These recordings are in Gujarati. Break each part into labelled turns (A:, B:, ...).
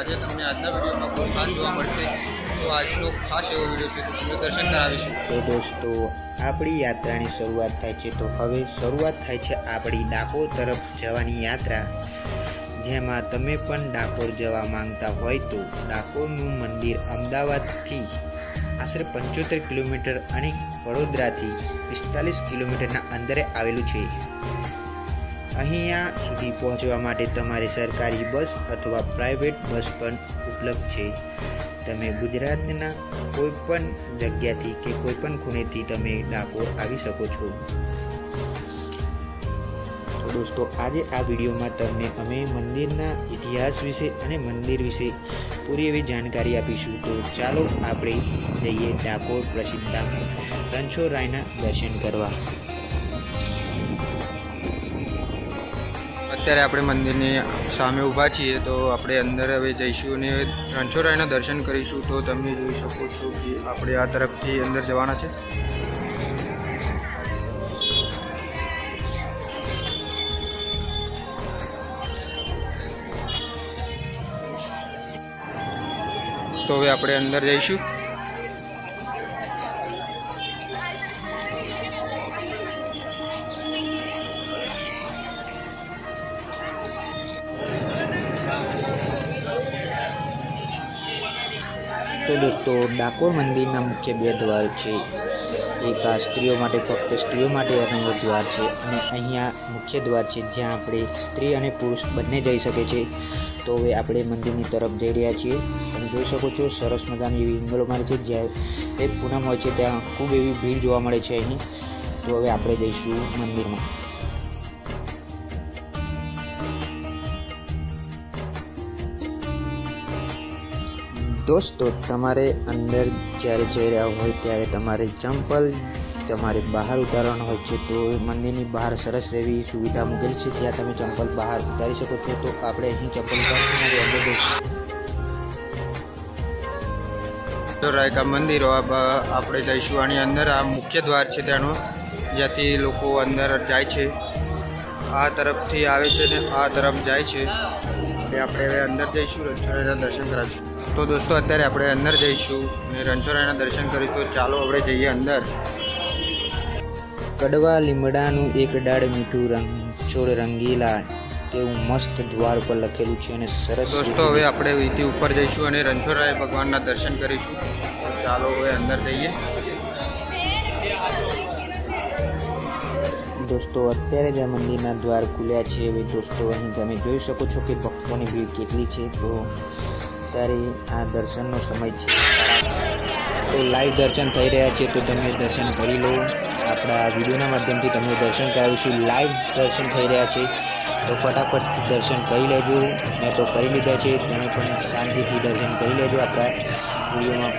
A: આજે તમને આજના વિડીયોમાં બહુ ખાસ જોવા મળશે. તો આજનો ખાસ એવો વીડિયો છે તો તમને દર્શન કરાવીશું.
B: તો દોસ્તો, આપણી યાત્રાની શરૂઆત થાય છે. તો હવે શરૂઆત થાય છે આપણી ડાકોર તરફ જવાની યાત્રા. જેમાં તમે પણ ડાકોર જવા માંગતા હોય તો ડાકોરનું મંદિર અમદાવાદથી આશરે પંચોતેર કિલોમીટર અને વડોદરાથી પિસ્તાલીસ કિલોમીટરના અંતરે આવેલું છે. અહીંયા સુધી પહોંચવા માટે તમારે સરકારી બસ અથવા પ્રાઇવેટ બસ પણ ઉપલબ્ધ છે. તમે ગુજરાતના કોઈ પણ જગ્યાથી કે કોઈ પણ ખૂણેથી તમે ડાકોર આવી શકો છો. તો દોસ્તો, આજે આ વિડીયોમાં તમને અમે મંદિરના ઇતિહાસ વિશે અને મંદિર વિશે પૂરી એવી જાણકારી આપીશું. તો ચાલો આપણે જઈએ ડાકોર પ્રસિદ્ધ ધામ રણછોડરાયના દર્શન કરવા.
A: અત્યારે આપણે મંદિરની સામે ઊભા છીએ, તો આપણે અંદર હવે જઈશું અને રણછોડરાયના દર્શન કરીશું. તો તમે જોઈ શકો છો કે આપણે આ તરફથી અંદર જવાના છે. તો હવે આપણે અંદર જઈશું.
B: તો દોસ્તો ડાકોર મંદિરના મુખ્ય બે દ્વાર છે. એક આ સ્ત્રીઓ માટે ફક્ત સ્ત્રીઓ માટે અનુભવ દ્વાર છે અને અહીંયા મુખ્ય દ્વાર છે જ્યાં આપણે સ્ત્રી અને પુરુષ બંને જઈ શકે છે. તો હવે આપણે મંદિરની તરફ જઈ રહ્યા છીએ. તમે જોઈ શકો છો સરસ મજાની એવી ઇંગલો મારે છે જ્યાં એ પૂનમ હોય છે ત્યાં ખૂબ એવી ભીડ જોવા મળે છે અહીં. તો હવે આપણે જઈશું મંદિરમાં. દોસ્તો, તમારે અંદર જ્યારે જઈ રહ્યા હોય ત્યારે તમારે ચંપલ તમારે બહાર ઉતારવાનું હોય છે, તો મંદિરની બહાર સરસ એવી સુવિધા મૂકેલી છે, જ્યાં તમે ચંપલ બહાર ઉતારી શકો છો. તો આપણે અહીં ચંપલ ઉતારીને અંદર જઈશું.
A: રાયકા મંદિરો આપણે જઈશું આની અંદર. આ મુખ્ય દ્વાર છે ત્યાંનો, જ્યાંથી લોકો અંદર જાય છે. આ તરફથી આવે છે ને આ તરફ જાય છે. એટલે આપણે હવે અંદર જઈશું રણછોડરાયના દર્શન કરાવીશું. તો દોસ્તો અત્યારે આપણે અંદર જઈશું અને રણછોડાના દર્શન કરીશું. ચાલો આપણે જઈએ અંદર.
B: કડવા લીમડાનું એક ડાળ મીઠું રંગ છોડ રંગીલા તેવું મસ્ત દ્વાર પર લખેલું છે અને સરસ
A: દોસ્તો હવે આપણે વીથી ઉપર જઈશું અને રણછોડરાય ભગવાનના દર્શન કરીશું. ચાલો હવે અંદર જઈએ.
B: દોસ્તો અત્યારે જ આ મંદિરના દ્વાર ખુલ્યા છે. હવે દોસ્તો અહીં તમે જોઈ શકો છો કે ભક્તોની ભીડ કેટલી છે. તો અત્યારે આ દર્શનનો સમય છે. તો લાઈવ દર્શન થઈ રહ્યા છે, તો તમે દર્શન કરી લો. આપણા વિડીયોના માધ્યમથી તમને દર્શન કરાવીશું. લાઈવ દર્શન થઈ રહ્યા છે, તો ફટાફટ દર્શન કરી લેજો. મેં તો કરી લીધા છે, તમે પણ શાંતિથી દર્શન કરી લેજો. આપણા વિડીયોમાં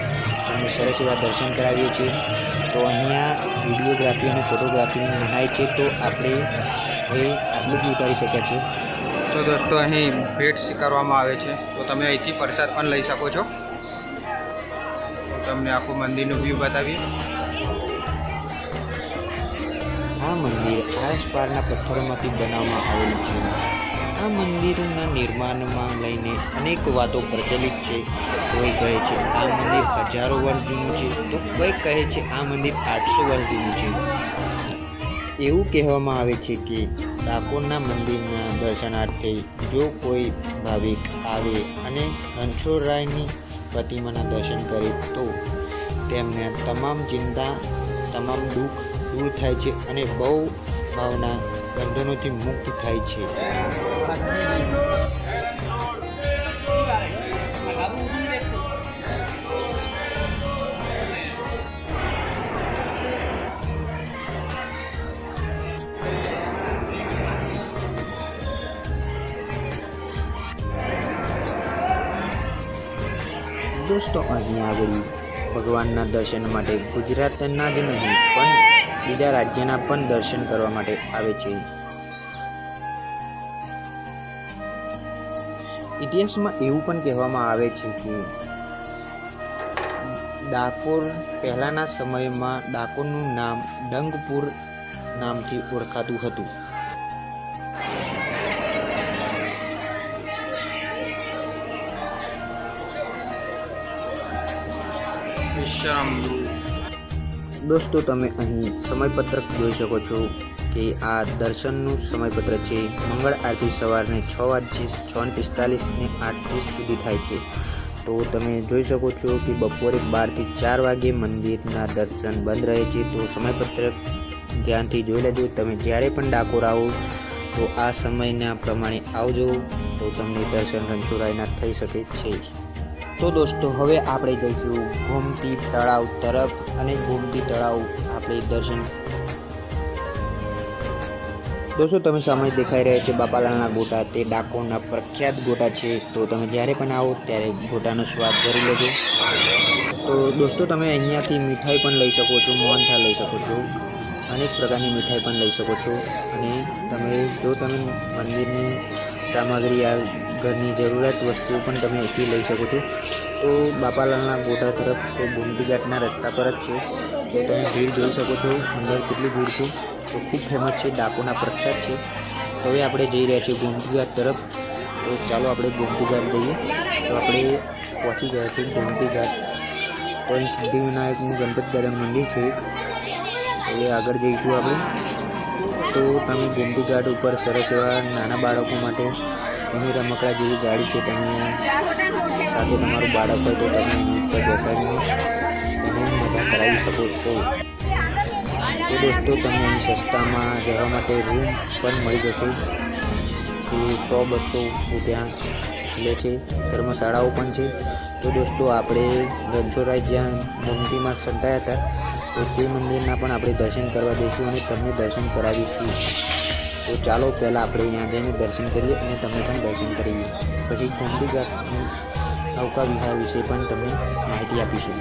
B: તમને સરસ એવા દર્શન કરાવીએ છીએ. તો અહીંયા વિડીયોગ્રાફી અને ફોટોગ્રાફીની મનાય છે, તો આપણે એ આટલું જ ઉતારી શક્યા છીએ.
A: તો દોસ્તો, અહીં ભેટ સ્વીકારવામાં આવે છે. તો તમે અહીંથી પ્રસાદ પણ લઈ શકો છો. તમને આખું મંદિરનું વ્યૂ બતાવીએ
B: આ મંદિર આસપાસના પથ્થરોમાંથી બનાવવામાં આવેલું છે. આ મંદિરના નિર્માણમાં લઈને અનેક વાતો પ્રચલિત છે. કોઈ કહે છે, આ મંદિર હજારો વર્ષ જૂનું છે. તો કોઈ કહે છે, આ મંદિર આઠસો વર્ષ જૂનું છે. એવું કહેવામાં આવે છે કે ડાકોરના મંદિરના દર્શનાર્થે જો કોઈ ભાવિક આવે અને રણછોડરાયની પ્રતિમાના દર્શન કરે તો તેમને તમામ ચિંતા, તમામ દુઃખ દૂર થાય છે અને બહુ ભાવના બંધનોથી મુક્ત થાય છે. દોસ્તો અહીં આગળ ભગવાનના દર્શન માટે ગુજરાતના જ નહીં, પણ બીજા રાજ્યના પણ દર્શન કરવા માટે આવે છે. ઇતિહાસમાં એવું પણ કહેવામાં આવે છે કે ડાકોર પહેલાંના સમયમાં ડાકોરનું નામ ડંગપુર નામથી ઓળખાતું હતું.
A: વિશ્રામગૃહ
B: દોસ્તો, તમે અહીં સમયપત્રક જોઈ શકો છો કે આ દર્શનનું સમયપત્ર છે. મંગળ આરતી સવારને છ વાગ્યે છ પિસ્તાલીસને આઠ સુધી થાય છે. તો તમે જોઈ શકો છો કે બપોરે બારથી ચાર વાગે મંદિરના દર્શન બંધ રહે છે. તો સમયપત્રક ધ્યાનથી જોઈ લેજો. તમે જ્યારે પણ ડાકોર આવો, તો આ સમયના પ્રમાણે આવજો. તો તમને દર્શન રણછોડરાયના થઈ શકે છે. તો દોસ્તો, હવે આપણે જઈશું ગોમતી તળાવ તરફ અને ગોમતી તળાવ આપણે દર્શન. દોસ્તો, તમે સામે દેખાઈ રહ્યા છે બાપાલાલના ગોટા. તે ડાકોરના પ્રખ્યાત ગોટા છે. તો તમે જ્યારે પણ આવો ત્યારે ગોટાનો સ્વાદ કરી લેજો. તો દોસ્તો, તમે અહીંયાથી મીઠાઈ પણ લઈ શકો છો, મોહનથાળ લઈ શકો છો, અનેક પ્રકારની મીઠાઈ પણ લઈ શકો છો. અને તમે, જો તમે મંદિરની સામગ્રી આ ઘરની જરૂરિયાત વસ્તુઓ પણ તમે અહીંથી લઈ શકો છો. તો બાપાલાલના ગોટા તરફ તો ગોમતી રસ્તા પર જ છે. તો તમે ભીડ જોઈ શકો છો. અંદર કેટલી ભીડ છે. તો ખૂબ ફેમસ છે. ડાકોના પ્રખ્યાત છે. હવે આપણે જઈ રહ્યા છીએ ગોમતી ઘાટ તરફ. તો ચાલો આપણે ગોમતી જઈએ. તો આપણે પહોંચી ગયા છીએ ગોમતી ઘાટ. તો અહીં સિદ્ધિવિનાયકનું ગણપતિ દાદા મંદિર છે. હવે આગળ જઈશું આપણે. તો તમે ગોમતી ઘાટ ઉપર સરસ એવા નાના બાળકો માટે એની રમકડા જેવી ગાડી છે તમે સાથે તમારું બાળક હોય તો તમે બેસાડીને તમે મજા કરાવી શકો છો. તો દોસ્તો તમને અહીં સસ્તામાં રહેવા માટે રૂમ પણ મળી જશે. જે સો બસો રૂપિયા લે છે. ધર્મશાળાઓ પણ છે. તો દોસ્તો, આપણે રણછોડરાય જ્યાં ગોમતીમાં સંતાયા હતા તો તે મંદિરના પણ આપણે દર્શન કરવા દઈશું અને તમને દર્શન કરાવીશું. તો ચાલો પહેલાં આપણે ત્યાં જઈને દર્શન કરીએ અને તમને પણ દર્શન કરીએ. પછી ગોમતી ઘાટની નૌકા વિહાર વિશે પણ તમને માહિતી આપીશું.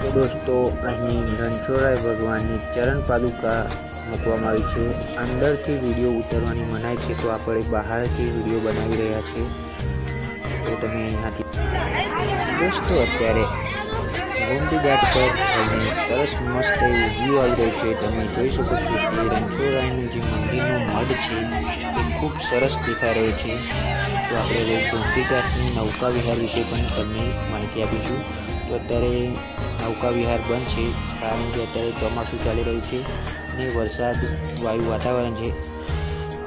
B: તો દોસ્તો, અહીં રણછોડરાય ભગવાનની ચરણ પાદુકા મૂકવામાં આવી છે. અંદરથી વીડિયો ઉતારવાની મનાય છે તો આપણે બહારથી વીડિયો બનાવી રહ્યા છીએ તો તમે અહીંયાથી દોસ્તો, અત્યારે ગોમતી ઘાટ પર અહીં સરસ મસ્ત એવું વ્યૂ આવી રહ્યું છે. તમે જોઈ શકો છો કે રણછોડરાયનું જે મંદિરનું મઢ છે, એ ખૂબ સરસ દેખાઈ રહ્યું છે. તો આપણે ગોમતી ઘાટની નૌકા વિહાર વિશે પણ તમને માહિતી આપીશું. તો અત્યારે નૌકા વિહાર બંધ છે, કારણ કે અત્યારે ચોમાસું ચાલી રહ્યું છે અને વરસાદ, વાયુ વાતાવરણ છે.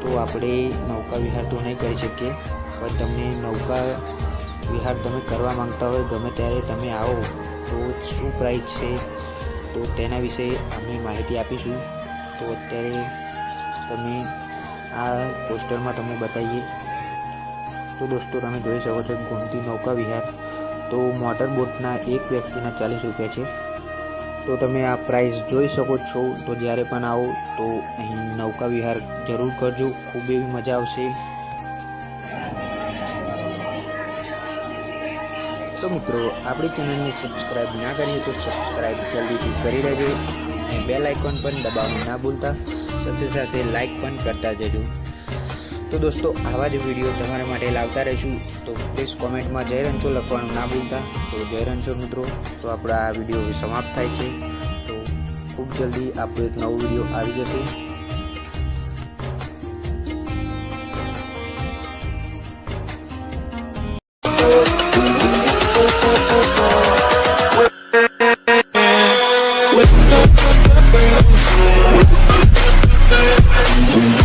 B: તો આપણે નૌકા વિહાર તો નહીં કરી શકીએ, પણ તમને નૌકા વિહાર તમે કરવા માંગતા હોય, ગમે ત્યારે તમે આવો. તો શું પ્રાઇસ છે? તો તેના વિશે અમે માહિતી આપીશું. તો અત્યારે તમે આ પોસ્ટરમાં તમને બતાવીએ. તો દોસ્તો, તમે જોઈ શકો છો ગોમતી નૌકા વિહાર. તો મોટર બોટના એક વ્યક્તિના ચાલીસ રૂપિયા છે. તો તમે આ પ્રાઇસ જોઈ શકો છો. તો જ્યારે પણ આવો, તો અહીં નૌકા વિહાર જરૂર કરજો. ખૂબ એવી મજા આવશે. તો મિત્રો, આપણી ચેનલને સબસ્ક્રાઈબ ના કરીએ તો સબસ્ક્રાઈબ જલ્દીથી કરી લેજો અને બેલ આઇકોન પણ દબાવવા ના ભૂલતા. સાથે સાથે લાઇક પણ કરતા જજો. તો દોસ્તો, આવા જ વીડિયો તમારા માટે લાવતા રહીશું. તો પ્લીઝ કોમેન્ટમાં જય રણછો લખવાનું ના ભૂલતા. તો જય રણછો મિત્રો. તો આપણા આ વીડિયો સમાપ્ત થાય છે. તો ખૂબ જલ્દી આપણો એક નવો વીડિયો આવી જશે.